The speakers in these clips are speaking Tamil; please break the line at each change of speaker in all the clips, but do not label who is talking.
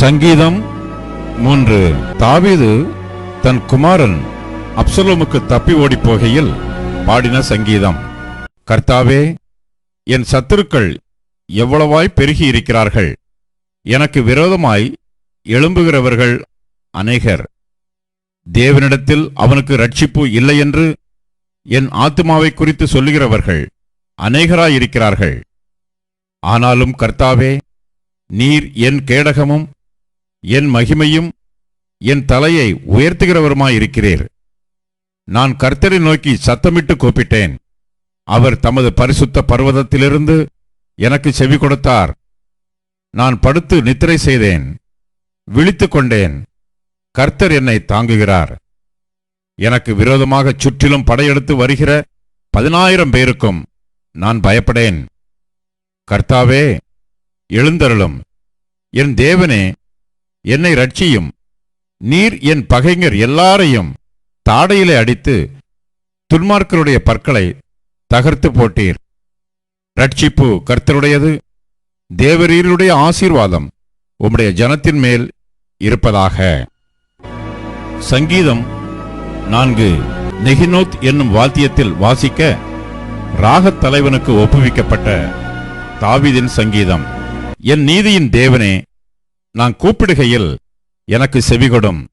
சங்கீதம் மூன்று. தாவீது தன் குமாரன் அப்சலோமுக்கு தப்பி ஓடிப் போகையில் பாடின சங்கீதம். கர்த்தாவே என் சத்துருக்கள் எவ்வளவாய் பெருகி இருக்கிறார்கள். எனக்கு விரோதமாய் எழும்புகிறவர்கள் அநேகர். தேவனிடத்தில் அவனுக்கு ரட்சிப்பு இல்லையென்று என் ஆத்துமாவை குறித்து சொல்லுகிறவர்கள் அநேகராயிருக்கிறார்கள் ஆனாலும் கர்த்தாவே நீர் என் கேடகமும் என் மகிமையும் என் தலையை உயர்த்துகிறவருமாயிருக்கிறீர் நான் கர்த்தரை நோக்கி சத்தமிட்டு கூப்பிட்டேன். அவர் தமது பரிசுத்த பர்வதத்திலிருந்து எனக்கு செவி கொடுத்தார். நான் படுத்து நித்திரை செய்தேன். விழித்து கொண்டேன். கர்த்தர் என்னை தாங்குகிறார். எனக்கு விரோதமாக சுற்றிலும் படையெடுத்து வருகிற பதினாயிரம் பேருக்கும் நான் பயப்படேன். கர்த்தாவே எழுந்தருளும். என் தேவனே என்னை ரட்சியும் நீர் என் பகைஞர் எல்லாரையும் தாடையிலே அடித்து துன்மார்க்கருடைய பற்களை தகர்த்து போட்டீர். ரட்சிப்பு கர்த்தருடையது. தேவரீருடைய ஆசீர்வாதம் உம்முடைய ஜனத்தின் மேல் இருப்பதாக. சங்கீதம் நான்கு. நெகினோத் என்னும் வாத்தியத்தில் வாசிக்க ராகத் தலைவனுக்கு ஒப்புவிக்கப்பட்ட தாவிதின் சங்கீதம். என் நீதியின் தேவனே நான் கூப்பிடுகையில் எனக்கு செவிகொடும்.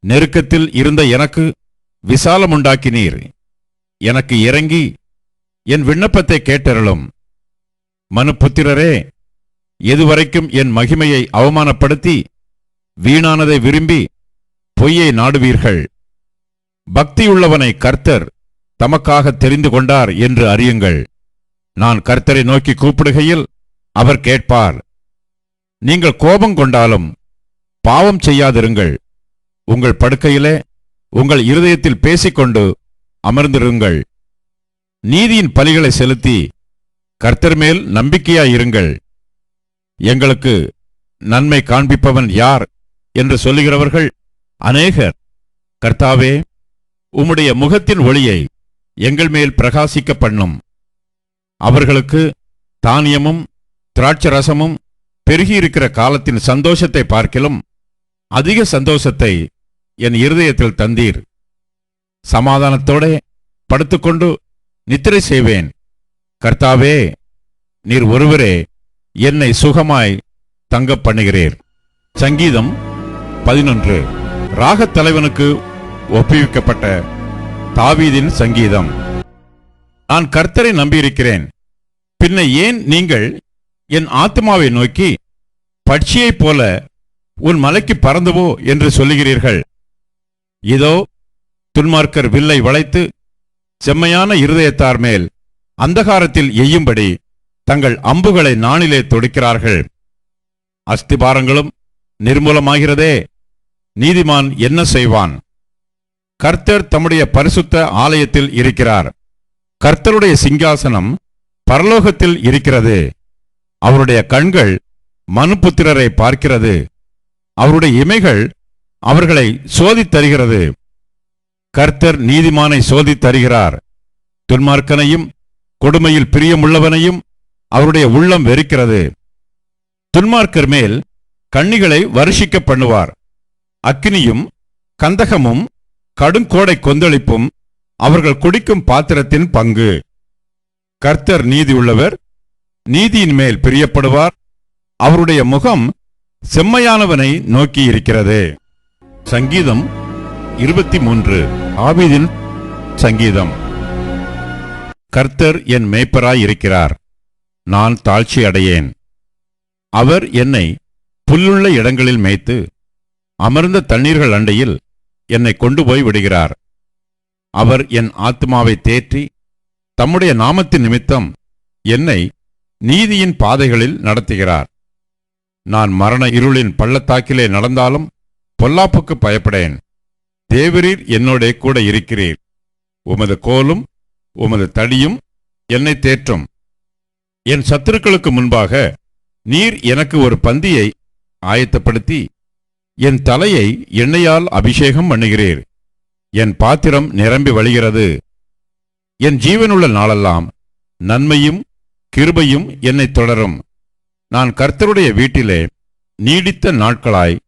நெருக்கத்தில் இருந்த எனக்கு விசாலமுண்டாக்கினீர் எனக்கு இறங்கி என் விண்ணப்பத்தை கேட்டருளும். மனுபுத்திரரே எதுவரைக்கும் என் மகிமையை அவமானப்படுத்தி வீணானதை விரும்பி பொய்யை நாடுவீர்கள். பக்தியுள்ளவனை கர்த்தர் தமக்காக தெரிந்து கொண்டார் என்று அறியுங்கள். நான் கர்த்தரை நோக்கி கூப்பிடுகையில் அவர் கேட்பார். நீங்கள் கோபம் கொண்டாலும் பாவம் செய்யாதிருங்கள். உங்கள் படுக்கையிலே உங்கள் இருதயத்தில் பேசிக்கொண்டு அமர்ந்திருங்கள். நீதியின் பலிகளை செலுத்தி கர்த்தர் மேல் நம்பிக்கையாயிருங்கள் எங்களுக்கு நன்மை காண்பிப்பவன் யார் என்று சொல்லுகிறவர்கள் அநேகர். கர்த்தாவே உம்முடைய முகத்தின் ஒளியை எங்கள் மேல் பிரகாசிக்க பண்ணும். அவர்களுக்கு தானியமும் திராட்சரசமும் பெருகியிருக்கிற காலத்தின் சந்தோஷத்தை பார்க்கிலும் அதிக சந்தோஷத்தை என் இருதயத்தில் தந்தீர். சமாதானத்தோட படுத்துக்கொண்டு நித்திரை செய்வேன். கர்த்தாவே நீர் ஒருவரே என்னை சுகமாய் தங்கப் பண்ணுகிறீர். சங்கீதம் பதினொன்று. ராகத் தலைவனுக்கு ஒப்புவிக்கப்பட்ட தாவீதின் சங்கீதம். நான் கர்த்தரை நம்பியிருக்கிறேன். பின்ன ஏன் நீங்கள் என் ஆத்மாவை நோக்கி பட்சியைப் போல உன் மலைக்கு பறந்துவோ என்று சொல்லுகிறீர்கள். இதோ துன்மார்க்கர் வில்லை வளைத்து செம்மையான இருதயத்தார் மேல் அந்தகாரத்தில் எய்யும்படி தங்கள் அம்புகளை நாணிலே தொடுக்கிறார்கள். அஸ்திபாரங்களும் நிர்மூலமாகிறதே நீதிமான் என்ன செய்வான்? கர்த்தர் தம்முடைய பரிசுத்த ஆலயத்தில் இருக்கிறார். கர்த்தருடைய சிங்காசனம் பரலோகத்தில் இருக்கிறது. அவருடைய கண்கள் மனுபுத்திரரை பார்க்கிறது. அவருடைய இமைகள் அவர்களை சோதித் தருகிறது கர்த்தர் நீதிமானை சோதித் தருகிறார் துன்மார்க்கனையும் கொடுமையில் பிரியமுள்ளவனையும் அவருடைய உள்ளம் வெறுக்கிறது. துன்மார்க்கர் மேல் கண்ணிகளை வருஷிக்க பண்ணுவார். அக்னியும் கந்தகமும் கடுங்கோடை கொந்தளிப்பும் அவர்கள் குடிக்கும் பாத்திரத்தின் பங்கு. கர்த்தர் நீதி உள்ளவர் நீதியின் மேல் பிரியப்படுவார். அவருடைய முகம் செம்மையானவனை நோக்கி இருக்கிறது. சங்கீதம் இருபத்தி மூன்று ஆபீதின் சங்கீதம். கர்த்தர் என் மேய்ப்பராய் இருக்கிறார். நான் தாழ்ச்சி அடையேன். அவர் என்னை புல்லுள்ள இடங்களில் மேய்த்து அமர்ந்த தண்ணீர்கள் அண்டையில் என்னை கொண்டு போய் விடுகிறார். அவர் என் ஆத்மாவை தேற்றி தம்முடைய நாமத்தின் நிமித்தம் என்னை நீதியின் பாதைகளில் நடத்துகிறார். நான் மரண இருளின் பள்ளத்தாக்கிலே நடந்தாலும் பொல்லாப்புக்கு பயப்படேன். தேவரீர் என்னோட கூட இருக்கிறீர். உமது கோலும் உமது தடியும் என்னை தேற்றும். என் சத்துருக்களுக்கு முன்பாக நீர் எனக்கு ஒரு பந்தியை ஆயத்தப்படுத்தி என் தலையை எண்ணெயால் அபிஷேகம் பண்ணுகிறீர். என் பாத்திரம் நிரம்பி வழிகிறது. என் ஜீவனுள்ள நாளெல்லாம் நன்மையும் கிருபையும் என்னை தொடரும். நான் கர்த்தருடைய வீட்டிலே நீடித்த நாட்களாய்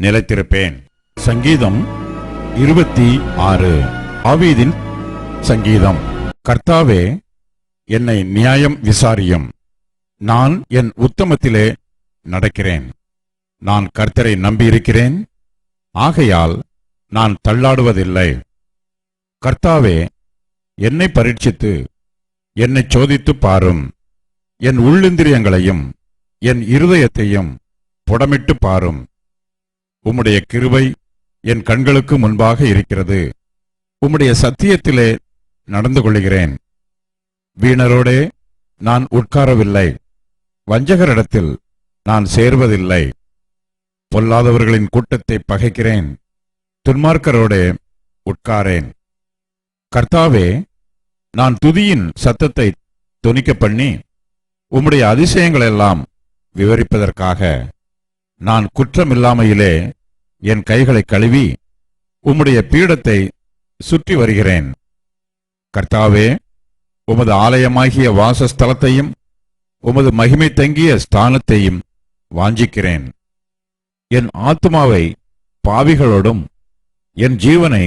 நிலைத்திருப்பேன். சங்கீதம் இருபத்தி ஆறு. ஆவீதின் சங்கீதம். கர்த்தாவே என்னை நியாயம் விசாரியும். நான் என் உத்தமத்திலே நடக்கிறேன். நான் கர்த்தரை நம்பியிருக்கிறேன். ஆகையால் நான் தள்ளாடுவதில்லை. கர்த்தாவே என்னை பரீட்சித்து என்னை சோதித்துப் பாரும். என் உள்ளிந்திரியங்களையும் என் இருதயத்தையும் புடமிட்டு பாரும். உம்முடைய கிருவை என் கண்களுக்கு முன்பாக இருக்கிறது. உம்முடைய சத்தியத்திலே நடந்து கொள்கிறேன் வீணரோடே நான் உட்காரவில்லை. வஞ்சகரிடத்தில் நான் சேர்வதில்லை. பொல்லாதவர்களின் கூட்டத்தை பகைக்கிறேன். துன்மார்க்கரோடே உட்காரேன். கர்த்தாவே நான் துதியின் சத்தத்தை துணிக்க பண்ணி உம்முடைய அதிசயங்களெல்லாம் விவரிப்பதற்காக நான் குற்றமில்லாமையிலே என் கைகளை கழுவி உம்முடைய பீடத்தை சுற்றி வருகிறேன். கர்த்தாவே உமது ஆலயமாகிய வாசஸ்தலத்தையும் உமது மகிமை தங்கிய ஸ்தானத்தையும் வாஞ்சிக்கிறேன். என் ஆத்மாவை பாவிகளோடும் என் ஜீவனை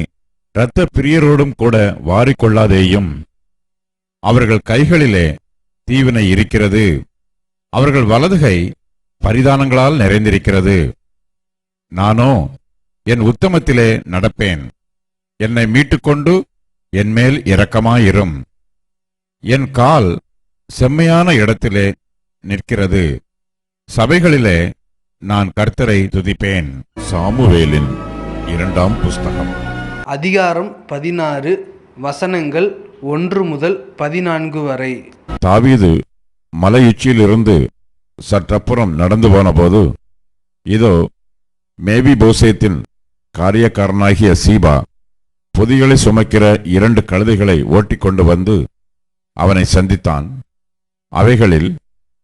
இரத்த பிரியரோடும் கூட வாரிக்கொள்ளாதேயும். அவர்கள் கைகளிலே தீவினை இருக்கிறது. அவர்கள் வலதுகை பரிதானங்களால் நிறைந்திருக்கிறது. நானோ என் உத்தமத்திலே நடப்பேன். என்னை மீட்டுக்கொண்டு என்மேல் இரக்கமாயிரும். என் கால் செம்மையான இடத்திலே நிற்கிறது. சபைகளிலே நான் கர்த்தரை துதிப்பேன். சாமுவேலின் இரண்டாம் புஸ்தகம்.
அதிகாரம் பதினாறு வசனங்கள் ஒன்று முதல் பதினான்கு வரை.
தாவீது மலையுச்சியிலிருந்து சற்றப்புறம் நடந்து போனபோது இதோ மேபி போசேத்தின் காரியக்காரனாகிய சீபா பொதிகளை சுமக்கிற இரண்டு கழுதைகளை ஓட்டிக்கொண்டு வந்து அவனை சந்தித்தான். அவைகளில்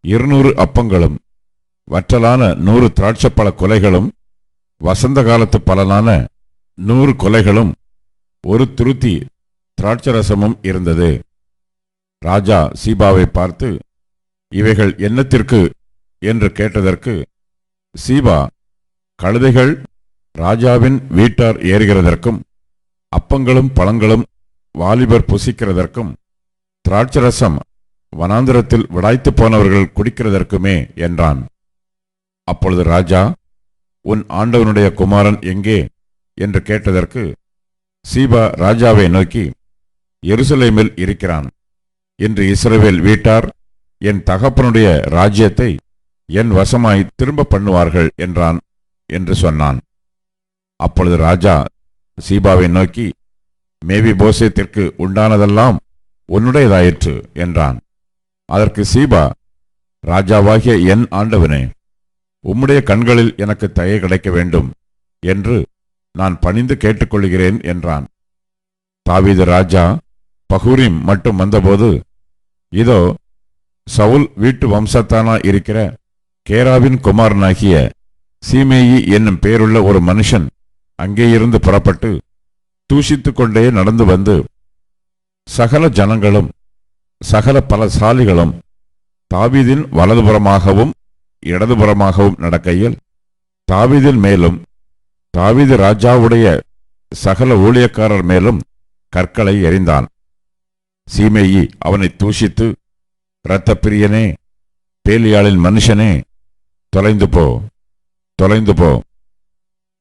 இருநூறு அப்பங்களும் வற்றலான நூறு திராட்சப்பழ கொலைகளும் வசந்த காலத்து பலனான நூறு கொலைகளும் ஒரு துருத்தி திராட்சரசமும் இருந்தது. ராஜா சீபாவை பார்த்து இவைகள் என்னத்திற்கு? என்று கேட்டதற்கு சீபா கழுதைகள் ராஜாவின் வீட்டார் ஏறுகிறதற்கும் அப்பங்களும் பழங்களும் வாலிபர் புசிக்கிறதற்கும் திராட்சரசம் வனாந்திரத்தில் விடாய்த்து போனவர்கள் குடிக்கிறதற்குமே என்றான். அப்பொழுது ராஜா உன் ஆண்டவனுடைய குமாரன் எங்கே? என்று கேட்டதற்கு சீபா ராஜாவை நோக்கி எருசலேமில் இருக்கிறான் இன்று இஸ்ரவேல் வீட்டார் என் தகப்பனுடைய ராஜ்யத்தை என் வசமாய் திரும்ப பண்ணுவார்கள் என்றான் என்று சொன்னான். அப்பொழுது ராஜா சீபாவை நோக்கி மேவி போசேத்திற்கு உண்டானதெல்லாம் உன்னுடையதாயிற்று என்றான். அதற்கு சீபா ராஜாவாகிய என் ஆண்டவனே உம்முடைய கண்களில் எனக்கு தயை கிடைக்க வேண்டும் என்று நான் பணிந்து கேட்டுக்கொள்கிறேன் என்றான். தாவீது ராஜா பகூரிம் மட்டும் வந்தபோது இதோ சவுல் வீட்டு வம்சத்தானா இருக்கிற கேராவின் குமாரனாகிய சீமேயி என்னும் பேருள்ள ஒரு மனுஷன் அங்கேயிருந்து புறப்பட்டு தூஷித்து கொண்டே நடந்து வந்து சகல ஜனங்களும் சகல பலசாலிகளும் தாவீதின் வலதுபுறமாகவும் இடதுபுறமாகவும் நடக்கையில் தாவீதின் மேலும் தாவீது ராஜாவுடைய சகல ஊழியக்காரர் மேலும் கற்களை எறிந்தான். சீமேயி அவனை தூஷித்து இரத்தப்பிரியனே பேலியாளின் மனுஷனே தொலைந்து போ தொலைந்து போ.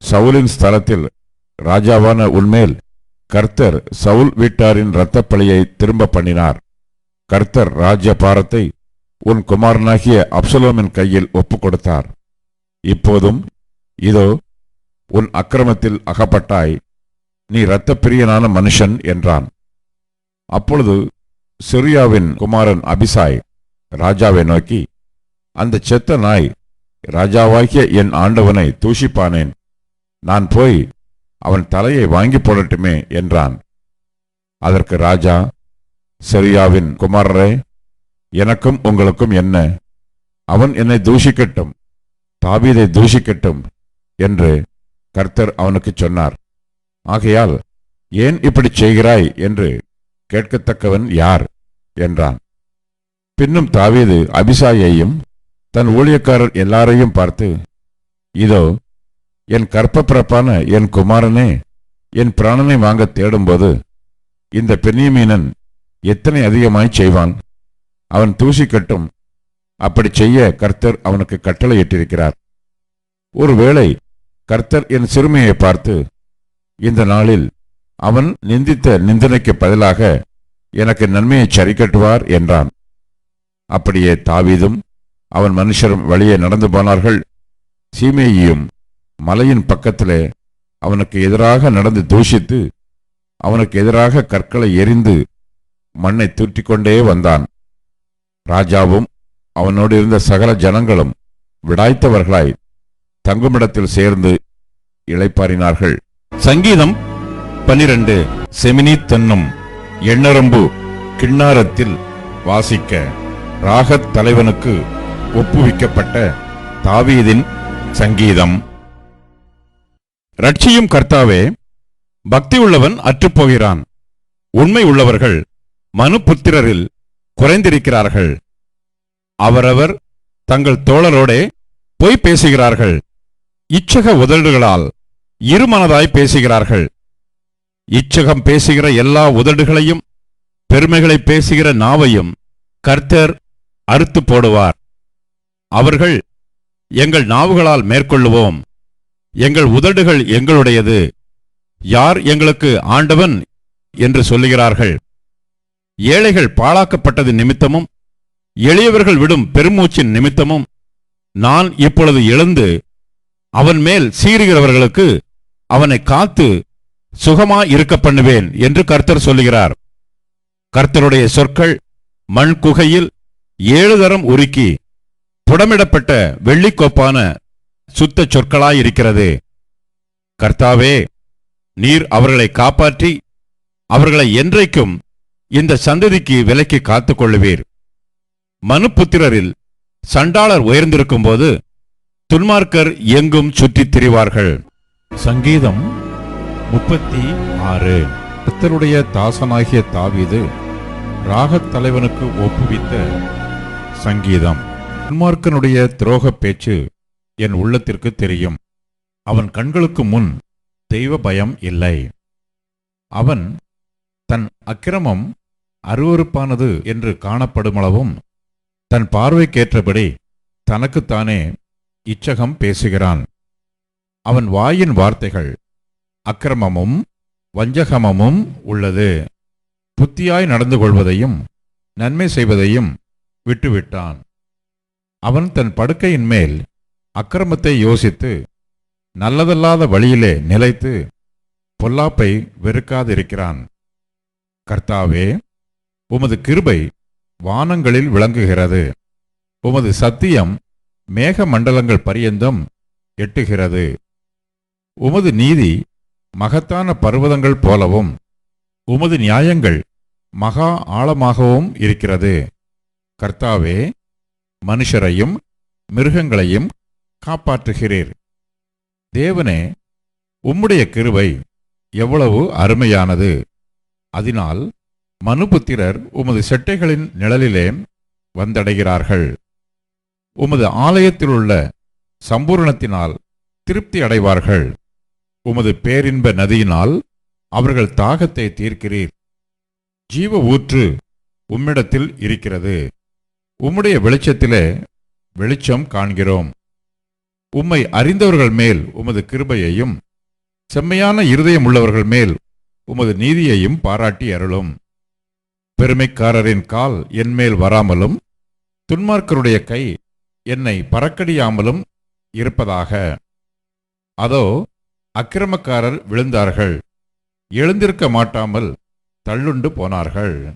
சவுலின் ஸ்தலத்தில் ராஜாவான உன்மேல் கர்த்தர் சவுல் வீட்டாரின் இரத்தப்பழியை திரும்ப பண்ணினார். கர்த்தர் ராஜ்ய பாரத்தை உன் குமாரனாகிய அப்சலோமின் கையில் ஒப்புக் கொடுத்தார் இப்போதும் இதோ உன் அக்கிரமத்தில் அகப்பட்டாய் நீ இரத்தப்பிரியனான மனுஷன் என்றான். அப்பொழுது செரியாவின் குமாரன் அபிசாய் ராஜாவை நோக்கி அந்த செத்த நாய் ராஜாவாகிய என் ஆண்டவனை தூஷிப்பானேன். நான் போய் அவன் தலையை வாங்கி போடட்டுமே என்றான். அதற்கு ராஜா செரியாவின் குமாரரே எனக்கும் உங்களுக்கும் என்ன? அவன் என்னை தூஷிக்கட்டும் தாபீதை தூஷிக்கட்டும் என்று கர்த்தர் அவனுக்குச் சொன்னார். ஆகையால் ஏன் இப்படிச் செய்கிறாய்? என்று கேட்கத்தக்கவன் யார்? என்றான். பின்னும் தாவீது அபிசாயையும் தன் ஊழியக்காரர் எல்லாரையும் பார்த்து இதோ என் கற்பப்பிறப்பான என் குமாரனே என் பிராணனை வாங்க தேடும்போது இந்த பெண்ணியமீனன் எத்தனை அதிகமாய் செய்வான்? அவன் தூசிக்கட்டும் அப்படி செய்ய கர்த்தர் அவனுக்கு கட்டளையிட்டிருக்கிறார். ஒருவேளை கர்த்தர் என் சிறுமியை பார்த்து இந்த நாளில் அவன் நிந்தித்த நிந்தனைக்கு பதிலாக எனக்கு நன்மையை சரிக்கட்டுவார் என்றான். அப்படியே தாவீதும் அவன் மனுஷரும் வழியே நடந்து போனார்கள். சீமேயியும் மலையின் பக்கத்திலே அவனுக்கு எதிராக நடந்து தூஷித்து அவனுக்கு எதிராக கற்களை எரிந்து மண்ணை தூற்றிக்கொண்டே வந்தான். ராஜாவும் அவனோடு இருந்த சகல ஜனங்களும் விடாய்த்தவர்களாய் தங்குமிடத்தில் சேர்ந்து இளைப்பாறினார்கள்.
சங்கீதம் பனிரெண்டு செமினி தென்னும்
எண்ணரம்பு கிண்ணாரத்தில் வாசிக்க ராகத் தலைவனுக்கு ஒப்புவிக்கப்பட்ட தாவீதின் சங்கீதம்.
ரட்சியும் கர்த்தாவே பக்தி உள்ளவன் அற்றுப்போகிறான் உண்மை உள்ளவர்கள் மனுபுத்திரரில் குறைந்திருக்கிறார்கள். அவரவர் தங்கள் தோழரோடே பொய் பேசுகிறார்கள். இச்சக உதடுகளால் இருமனதாய் பேசுகிறார்கள். இச்சகம் பேசுகிற எல்லா உதடுகளையும் பெருமைகளை பேசுகிற நாவையும் கர்த்தர் அறுத்து போடுவார். அவர்கள் எங்கள் நாவுகளால் மேற்கொள்ளுவோம். எங்கள் உதடுகள் எங்களுடையது. யார் எங்களுக்கு ஆண்டவன் என்று சொல்லுகிறார்கள்? ஏழைகள் பாழாக்கப்பட்டது நிமித்தமும் எளியவர்கள் விடும் பெருமூச்சின் நிமித்தமும் நான் இப்பொழுது எழுந்து அவன் மேல் சீறுகிறவர்களுக்கு அவனை காத்து சுகமா இருக்க பண்ணுவேன் என்று கர்த்தர் சொல்லுகிறார். கர்த்தருடைய சொற்கள் மண் குகையில் ஏழு தரம் உருக்கி புடமிடப்பட்ட வெள்ளிக்கோப்பான சுத்த சொற்களாயிருக்கிறது. கர்த்தாவே நீர் அவர்களை காப்பாற்றி அவர்களை என்றைக்கும் இந்த சந்ததிக்கு விலைக்கு காத்து கொள்ளுவீர் மனுப்புத்திரரில் சண்டாளர் உயர்ந்திருக்கும் போது துன்மார்க்கர் எங்கும் சுற்றித் திரிவார்கள்.
சங்கீதம் முப்பத்தி ஆறு. கர்த்தருடைய தாசனாகிய தாவீது ராகத் தலைவனுக்கு ஒப்புவித்த சங்கீதம். துன்மார்க்கனுடைய துரோகப் பேச்சு என் உள்ளத்திற்கு தெரியும். அவன் கண்களுக்கு முன் தெய்வ பயம் இல்லை. அவன் தன் அக்கிரமம் அருவருப்பானது என்று காணப்படுமளவும் தன் பார்வைக்கேற்றபடி தனக்குத்தானே இச்சகம் பேசுகிறான். அவன் வாயின் வார்த்தைகள் அக்கிரமமும் வஞ்சகமமும் உள்ளது. புத்தியாய் நடந்து கொள்வதையும் நன்மை செய்வதையும் விட்டுவிட்டான். அவன் தன் படுக்கையின் மேல் அக்கிரமத்தை யோசித்து நல்லதல்லாத வழியிலே நிலைத்து பொல்லாப்பை வெறுக்காதிருக்கிறான். கர்த்தாவே உமது கிருபை வானங்களில் விளங்குகிறது. உமது சத்தியம் மேக மண்டலங்கள் பரியந்தம் எட்டுகிறது. உமது நீதி மகத்தான பர்வதங்கள் போலவும் உமது நியாயங்கள் மகா ஆழமாகவும் இருக்கிறது. கர்த்தாவே மனுஷரையும் மிருகங்களையும் காப்பாற்றுகிறீர். தேவனே உம்முடைய கிருவை எவ்வளவு அருமையானது. அதனால் மனுபுத்திரர் உமது செட்டைகளின் நிழலிலே வந்தடைகிறார்கள். உமது ஆலயத்திலுள்ள சம்பூரணத்தினால் திருப்தி அடைவார்கள். உமது பேரின்ப நதியினால் அவர்கள் தாகத்தை தீர்க்கிறீர். ஜீவ ஊற்று உம்மிடத்தில் இருக்கிறது. உம்முடைய வெளிச்சத்திலே வெளிச்சம் காண்கிறோம். உம்மை அறிந்தவர்கள் மேல் உமது கிருபையையும் செம்மையான இருதயம் உள்ளவர்கள் மேல் உமது நீதியையும் பாராட்டி அருளும். பெருமைக்காரரின் கால் என்மேல் வராமலும் துன்மார்க்கருடைய கை என்னை பறக்கடியாமலும் இருப்பதாக. அதோ அக்கிரமக்காரர் விழுந்தார்கள். எழுந்திருக்க மாட்டாமல் தள்ளுண்டு போனார்கள்.